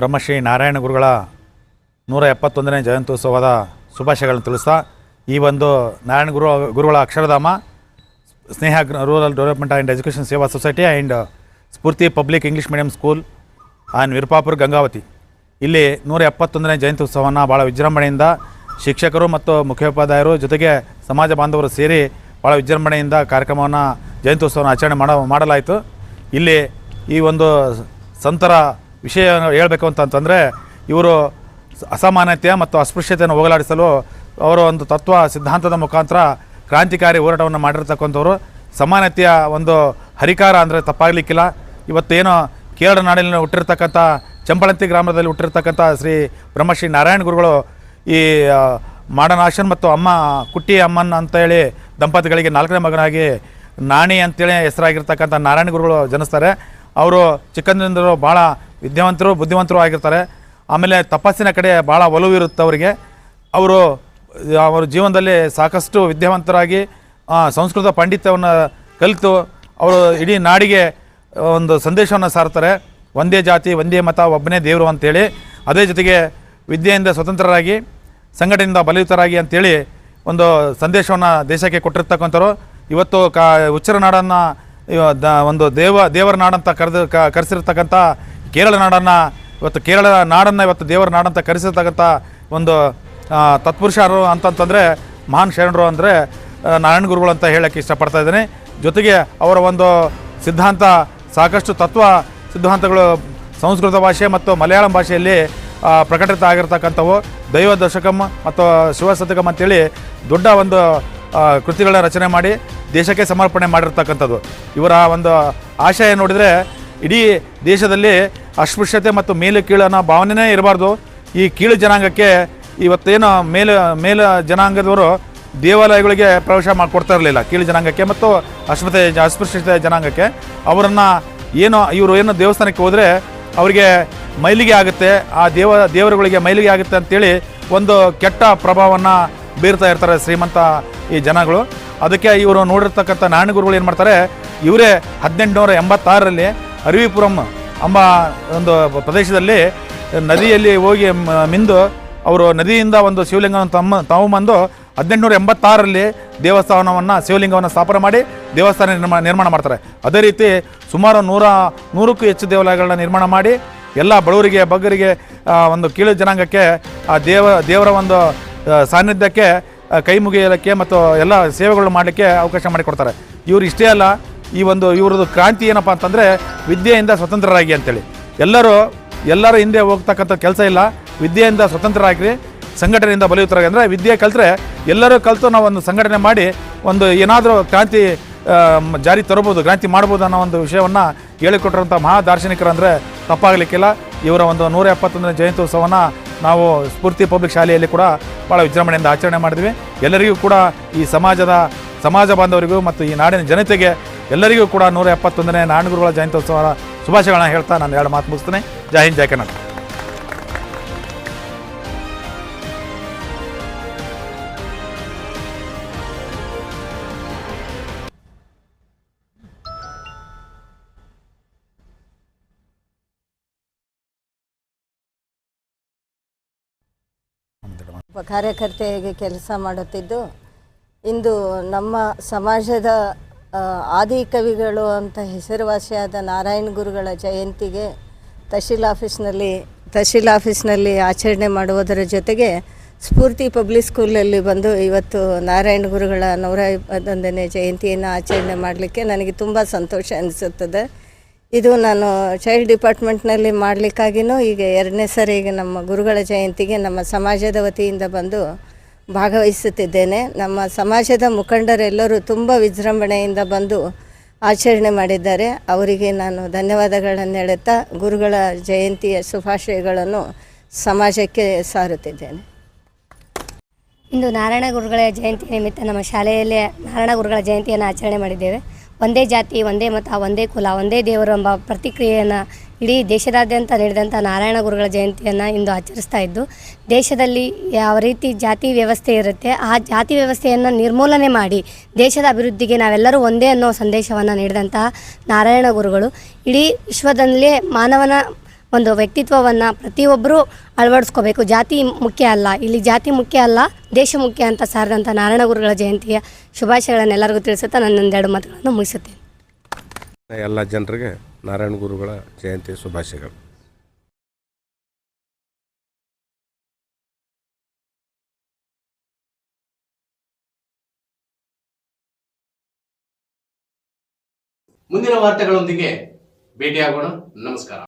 ಬ್ರಹ್ಮಶ್ರೀ ನಾರಾಯಣ ಗುರುಗಳ ನೂರ ಎಪ್ಪತ್ತೊಂದನೇ ಜಯಂತ್ಯುತ್ಸವದ ಶುಭಾಶಯಗಳನ್ನು ತಿಳಿಸ್ತಾ, ಈ ಒಂದು ನಾರಾಯಣ ಗುರು ಗುರುಗಳ Akshardham, Sneha rural development and education Seva society and Spoorthi public English medium school and Virupapur Gangavathi ಇಲ್ಲಿ ನೂರ ಎಪ್ಪತ್ತೊಂದನೇ ಜಯಂತ್ಯುತ್ಸವವನ್ನು ಭಾಳ ವಿಜೃಂಭಣೆಯಿಂದ ಶಿಕ್ಷಕರು ಮತ್ತು ಮುಖ್ಯೋಪಾಧ್ಯಾಯರು ಜೊತೆಗೆ ಸಮಾಜ ಬಾಂಧವರು ಸೇರಿ ಭಾಳ ವಿಜೃಂಭಣೆಯಿಂದ ಕಾರ್ಯಕ್ರಮವನ್ನು ಜಯಂತ್ಯುತ್ಸವನ ಆಚರಣೆ ಮಾಡ ಮಾಡಲಾಯಿತು. ಇಲ್ಲಿ ಈ ಒಂದು ಸಂತರ ವಿಷಯ ಹೇಳಬೇಕು ಅಂತಂತಂದರೆ, ಇವರು ಅಸಮಾನತೆ ಮತ್ತು ಅಸ್ಪೃಶ್ಯತೆಯನ್ನು ಹೋಗಲಾಡಿಸಲು ಅವರ ಒಂದು ತತ್ವ ಸಿದ್ಧಾಂತದ ಮುಖಾಂತರ ಕ್ರಾಂತಿಕಾರಿ ಹೋರಾಟವನ್ನು ಮಾಡಿರ್ತಕ್ಕಂಥವ್ರು. ಸಮಾನತೆಯ ಒಂದು ಹರಿಕಾರ ಅಂದರೆ ತಪ್ಪಾಗಲಿಕ್ಕಿಲ್ಲ. ಇವತ್ತೇನೋ ಕೇರಳ ನಾಡಿನಲ್ಲಿ ಹುಟ್ಟಿರ್ತಕ್ಕಂಥ ಚಂಪಳಂತಿ ಗ್ರಾಮದಲ್ಲಿ ಹುಟ್ಟಿರ್ತಕ್ಕಂಥ ಶ್ರೀ ಬ್ರಹ್ಮಶ್ರೀ ನಾರಾಯಣ ಗುರುಗಳು ಈ ಮಾಡನಾಶನ್ ಮತ್ತು ಅಮ್ಮ, ಕುಟ್ಟಿ ಅಮ್ಮನ್ ಅಂತ ಹೇಳಿ ದಂಪತಿಗಳಿಗೆ ನಾಲ್ಕನೇ ಮಗನಾಗಿ ನಾಣಿ ಅಂತೇಳಿ ಹೆಸರಾಗಿರ್ತಕ್ಕಂಥ ನಾರಾಯಣ ಗುರುಗಳು ಜನಿಸ್ತಾರೆ. ಅವರು ಚಿಕ್ಕಂದಿನಿಂದಲೂ ಭಾಳ ವಿದ್ಯಾವಂತರು, ಬುದ್ಧಿವಂತರು ಆಗಿರ್ತಾರೆ. ಆಮೇಲೆ ತಪಸ್ಸಿನ ಕಡೆ ಭಾಳ ಒಲವು ಇರುತ್ತೆ ಅವರಿಗೆ. ಅವರು, ಅವರ ಜೀವನದಲ್ಲಿ ಸಾಕಷ್ಟು ವಿದ್ಯಾವಂತರಾಗಿ ಸಂಸ್ಕೃತ ಪಾಂಡಿತ್ಯವನ್ನು ಕಲಿತು, ಅವರು ಇಡೀ ನಾಡಿಗೆ ಒಂದು ಸಂದೇಶವನ್ನು ಸಾರ್ತಾರೆ ಒಂದೇ ಜಾತಿ ಒಂದೇ ಮತ, ಒಬ್ಬನೇ ದೇವರು ಅಂತೇಳಿ. ಅದೇ ಜೊತೆಗೆ ವಿದ್ಯೆಯಿಂದ ಸ್ವತಂತ್ರರಾಗಿ, ಸಂಘಟನೆಯಿಂದ ಬಲಯುತರಾಗಿ ಅಂತೇಳಿ ಒಂದು ಸಂದೇಶವನ್ನು ದೇಶಕ್ಕೆ ಕೊಟ್ಟಿರ್ತಕ್ಕಂಥವ್ರು. ಇವತ್ತು ಕಾ ಉಚ್ಚರ ನಾಡನ್ನು ಒಂದು ದೇವ ದೇವರ ನಾಡಂತ ಕರೆದು ಕರೆಸಿರ್ತಕ್ಕಂಥ ಕೇರಳ ನಾಡನ್ನು, ಇವತ್ತು ಕೇರಳ ನಾಡನ್ನು ಇವತ್ತು ದೇವರ ನಾಡಂತ ಕರೆಸಿರ್ತಕ್ಕಂಥ ಒಂದು ತತ್ಪುರುಷರು ಅಂತಂತಂದರೆ ಮಹಾನ್ ಶರಣರು ಅಂದರೆ ನಾರಾಯಣ ಗುರುಗಳು ಅಂತ ಹೇಳೋಕ್ಕೆ ಇಷ್ಟಪಡ್ತಾ ಇದ್ದೀನಿ. ಜೊತೆಗೆ ಅವರ ಒಂದು ಸಿದ್ಧಾಂತ, ಸಾಕಷ್ಟು ತತ್ವ ಸಿದ್ಧಾಂತಗಳು ಸಂಸ್ಕೃತ ಭಾಷೆ ಮತ್ತು ಮಲಯಾಳಂ ಭಾಷೆಯಲ್ಲಿ ಪ್ರಕಟಿತ ಆಗಿರ್ತಕ್ಕಂಥವು. ದೈವ ದಶಕಂ ಮತ್ತು ಶಿವಶತಕಂ ಅಂತೇಳಿ ದೊಡ್ಡ ಒಂದು ಕೃತಿಗಳ ರಚನೆ ಮಾಡಿ ದೇಶಕ್ಕೆ ಸಮರ್ಪಣೆ ಮಾಡಿರ್ತಕ್ಕಂಥದ್ದು. ಇವರ ಒಂದು ಆಶಯ ನೋಡಿದರೆ ಇಡೀ ದೇಶದಲ್ಲಿ ಅಸ್ಪೃಶ್ಯತೆ ಮತ್ತು ಮೇಲು ಕೀಳು ಅನ್ನೋ ಭಾವನೆನೇ ಇರಬಾರ್ದು. ಈ ಕೀಳು ಜನಾಂಗಕ್ಕೆ ಇವತ್ತೇನು ಮೇಲು ಮೇಲು ಜನಾಂಗದವರು ದೇವಾಲಯಗಳಿಗೆ ಪ್ರವೇಶ ಮಾಡಿಕೊಡ್ತಾ ಇರಲಿಲ್ಲ. ಕೀಳು ಜನಾಂಗಕ್ಕೆ ಮತ್ತು ಅಸ್ಪೃತೆ ಅಸ್ಪೃಶ್ಯತೆ ಜನಾಂಗಕ್ಕೆ. ಅವರನ್ನು ಏನು, ಇವರು ಏನು ದೇವಸ್ಥಾನಕ್ಕೆ ಹೋದರೆ ಅವರಿಗೆ ಮೈಲಿಗೆ ಆಗುತ್ತೆ. ಆ ದೇವ, ದೇವರುಗಳಿಗೆ ಮೈಲಿಗೆ ಆಗುತ್ತೆ ಅಂತೇಳಿ ಒಂದು ಕೆಟ್ಟ ಪ್ರಭಾವವನ್ನು ಬೀರ್ತಾ ಇರ್ತಾರೆ ಶ್ರೀಮಂತ ಈ ಜನಗಳು. ಅದಕ್ಕೆ ಇವರು ನೋಡಿರ್ತಕ್ಕಂಥ ನಾರಾಯಣ ಗುರುಗಳು ಏನು ಮಾಡ್ತಾರೆ, ಇವರೇ ಹದಿನೆಂಟುನೂರ ಎಂಬತ್ತಾರರಲ್ಲಿ ಅರಿವಿಪುರಂ ಅಂಬ ಒಂದು ಪ್ರದೇಶದಲ್ಲಿ ನದಿಯಲ್ಲಿ ಹೋಗಿ ಮಿಂದು ಅವರು ನದಿಯಿಂದ ಒಂದು ಶಿವಲಿಂಗವನ್ನು ತಮ್ಮ ಬಂದು ಹದಿನೆಂಟುನೂರ ಎಂಬತ್ತಾರರಲ್ಲಿ ದೇವಸ್ಥಾನವನ್ನು, ಶಿವಲಿಂಗವನ್ನು ಸ್ಥಾಪನೆ ಮಾಡಿ ದೇವಸ್ಥಾನ ನಿರ್ಮಾ, ನಿರ್ಮಾಣ ಮಾಡ್ತಾರೆ. ಅದೇ ರೀತಿ ಸುಮಾರು ನೂರ, ನೂರಕ್ಕೂ ಹೆಚ್ಚು ದೇವಾಲಯಗಳನ್ನ ನಿರ್ಮಾಣ ಮಾಡಿ ಎಲ್ಲ ಬಡವರಿಗೆ, ಬಗ್ಗರಿಗೆ ಒಂದು ಕೀಳು ಜನಾಂಗಕ್ಕೆ, ಆ, ದೇವ, ದೇವರ ಒಂದು ಸಾನ್ನಿಧ್ಯಕ್ಕೆ ಕೈ ಮುಗಿಯಲಿಕ್ಕೆ ಮತ್ತು ಎಲ್ಲ ಸೇವೆಗಳು ಮಾಡಲಿಕ್ಕೆ ಅವಕಾಶ ಮಾಡಿಕೊಡ್ತಾರೆ. ಇವರು ಇಷ್ಟೇ ಅಲ್ಲ ಈ ಒಂದು ಇವ್ರದ್ದು ಕ್ರಾಂತಿ ಏನಪ್ಪ ಅಂತಂದರೆ ವಿದ್ಯೆಯಿಂದ ಸ್ವತಂತ್ರರಾಗಿ ಅಂತೇಳಿ. ಎಲ್ಲರೂ ಎಲ್ಲರೂ ಹಿಂದೆ ಹೋಗ್ತಕ್ಕಂಥ ಕೆಲಸ ಇಲ್ಲ. ವಿದ್ಯೆಯಿಂದ ಸ್ವತಂತ್ರರಾಗಿ ಸಂಘಟನೆಯಿಂದ ಬಲಿಯುತ್ತರಾಗಿ ಅಂದರೆ ವಿದ್ಯೆ ಕಲಿತ್ರೆ ಎಲ್ಲರೂ ಕಲಿತು ನಾವು ಒಂದು ಸಂಘಟನೆ ಮಾಡಿ ಒಂದು ಏನಾದರೂ ಕ್ರಾಂತಿ ಜಾರಿ ತರಬೋದು ಕ್ರಾಂತಿ ಮಾಡ್ಬೋದು ಅನ್ನೋ ಒಂದು ವಿಷಯವನ್ನು ಹೇಳಿಕೊಟ್ಟಿರುವಂಥ ಮಹಾ ದಾರ್ಶನಿಕರು ಅಂದರೆ ತಪ್ಪಾಗಲಿಕ್ಕಿಲ್ಲ. ಇವರ ಒಂದು ನೂರ ಎಪ್ಪತ್ತೊಂದನೇ ಜಯಂತ್ಯುತ್ಸವನ ನಾವು ಸ್ಫೂರ್ತಿ ಪಬ್ಲಿಕ್ ಶಾಲೆಯಲ್ಲಿ ಕೂಡ ಭಾಳ ವಿಜೃಂಭಣೆಯಿಂದ ಆಚರಣೆ ಮಾಡಿದ್ವಿ. ಎಲ್ಲರಿಗೂ ಕೂಡ ಈ ಸಮಾಜದ, ಸಮಾಜ ಬಾಂಧವರಿಗೂ ಮತ್ತು ಈ ನಾಡಿನ ಜನತೆಗೆ ಎಲ್ಲರಿಗೂ ಕೂಡ ನೂರ ಎಪ್ಪತ್ತೊಂದನೇ ನಾಡಗುರುಗಳ ಜಯಂತ್ಯೋತ್ಸವ ಶುಭಾಶಯಗಳನ್ನ ಹೇಳ್ತಾ ನಾನು ಎರಡು ಮಾತು ಮುಗಿಸ್ತೇನೆ. ಜೈ ಹಿಂದ್, ಜೈ ಕರ್ನಾಟಕ. ಕಾರ್ಯಕರ್ತೆಯಾಗಿ ಕೆಲಸ ಮಾಡುತ್ತಿದ್ದು ಇಂದು ನಮ್ಮ ಸಮಾಜದ ಆದಿ ಕವಿಗಳು ಅಂತ ಹೆಸರುವಾಸಿಯಾದ ನಾರಾಯಣ ಗುರುಗಳ ಜಯಂತಿಗೆ ತಹಶೀಲ್ ಆಫೀಸ್ನಲ್ಲಿ ತಹಶೀಲ್ ಆಫೀಸ್ನಲ್ಲಿ ಆಚರಣೆ ಮಾಡುವುದರ ಜೊತೆಗೆ ಸ್ಫೂರ್ತಿ ಪಬ್ಲಿಕ್ ಸ್ಕೂಲಲ್ಲಿ ಬಂದು ಇವತ್ತು ನಾರಾಯಣ ಗುರುಗಳ ನೂರ ಇಪ್ಪತ್ತೊಂದನೇ ಜಯಂತಿಯನ್ನು ಆಚರಣೆ ಮಾಡಲಿಕ್ಕೆ ನನಗೆ ತುಂಬ ಸಂತೋಷ ಅನಿಸುತ್ತದೆ. ಇದು ನಾನು ಚೈಲ್ಡ್ ಡಿಪಾರ್ಟ್ಮೆಂಟ್ನಲ್ಲಿ ಮಾಡಲಿಕ್ಕಾಗಿನೂ ಈಗ ಎರಡನೇ ಸರಿ ಈಗ ನಮ್ಮ ಗುರುಗಳ ಜಯಂತಿಗೆ ನಮ್ಮ ಸಮಾಜದ ವತಿಯಿಂದ ಬಂದು ಭಾಗವಹಿಸುತ್ತಿದ್ದೇನೆ. ನಮ್ಮ ಸಮಾಜದ ಮುಖಂಡರೆಲ್ಲರೂ ತುಂಬ ವಿಜೃಂಭಣೆಯಿಂದ ಬಂದು ಆಚರಣೆ ಮಾಡಿದ್ದಾರೆ. ಅವರಿಗೆ ನಾನು ಧನ್ಯವಾದಗಳನ್ನು ಹೇಳುತ್ತಾ, ಗುರುಗಳ ಜಯಂತಿಯ ಶುಭಾಶಯಗಳನ್ನು ಸಮಾಜಕ್ಕೆ ಸಾರುತ್ತಿದ್ದೇನೆ. ಇಂದು ನಾರಾಯಣ ಗುರುಗಳ ಜಯಂತಿ ನಿಮಿತ್ತ ನಮ್ಮ ಶಾಲೆಯಲ್ಲಿ ನಾರಾಯಣ ಗುರುಗಳ ಜಯಂತಿಯನ್ನು ಆಚರಣೆ ಮಾಡಿದ್ದೇವೆ. ಒಂದೇ ಜಾತಿ, ಒಂದೇ ಮತ, ಒಂದೇ ಕುಲ, ಒಂದೇ ದೇವರು ಎಂಬ ಪ್ರತಿಕ್ರಿಯೆಯನ್ನು ಇಡೀ ದೇಶದಾದ್ಯಂತ ನಡೆದಂಥ ನಾರಾಯಣ ಗುರುಗಳ ಜಯಂತಿಯನ್ನು ಇಂದು ಆಚರಿಸ್ತಾ ಇದ್ದು, ದೇಶದಲ್ಲಿ ಯಾವ ರೀತಿ ಜಾತಿ ವ್ಯವಸ್ಥೆ ಇರುತ್ತೆ, ಆ ಜಾತಿ ವ್ಯವಸ್ಥೆಯನ್ನು ನಿರ್ಮೂಲನೆ ಮಾಡಿ ದೇಶದ ಅಭಿವೃದ್ಧಿಗೆ ನಾವೆಲ್ಲರೂ ಒಂದೇ ಅನ್ನೋ ಸಂದೇಶವನ್ನು ನೀಡಿದಂತಹ ನಾರಾಯಣ ಗುರುಗಳು. ಇಡೀ ವಿಶ್ವದಲ್ಲೇ ಮಾನವನ ಒಂದು ವ್ಯಕ್ತಿತ್ವವನ್ನು ಪ್ರತಿಯೊಬ್ಬರೂ ಅಳವಡಿಸ್ಕೋಬೇಕು. ಜಾತಿ ಮುಖ್ಯ ಅಲ್ಲ. ಇಲ್ಲಿ ಜಾತಿ ಮುಖ್ಯ ಅಲ್ಲ, ದೇಶ ಮುಖ್ಯ ಅಂತ ಸಾರಿದಂಥ ನಾರಾಯಣ ಗುರುಗಳ ಜಯಂತಿಯ ಶುಭಾಶಯಗಳನ್ನು ಎಲ್ಲರಿಗೂ ತಿಳಿಸುತ್ತಾ ನನ್ನೊಂದೆರಡು ಮಾತುಗಳನ್ನು ಮುಗಿಸುತ್ತೇನೆ. ಎಲ್ಲ ಜನರಿಗೆ ನಾರಾಯಣ ಗುರುಗಳ ಜಯಂತಿ ಶುಭಾಶಯಗಳು. ಮುಂದಿನ ವಾರ್ತೆಗಳೊಂದಿಗೆ ಭೇಟಿಯಾಗೋಣ. ನಮಸ್ಕಾರ.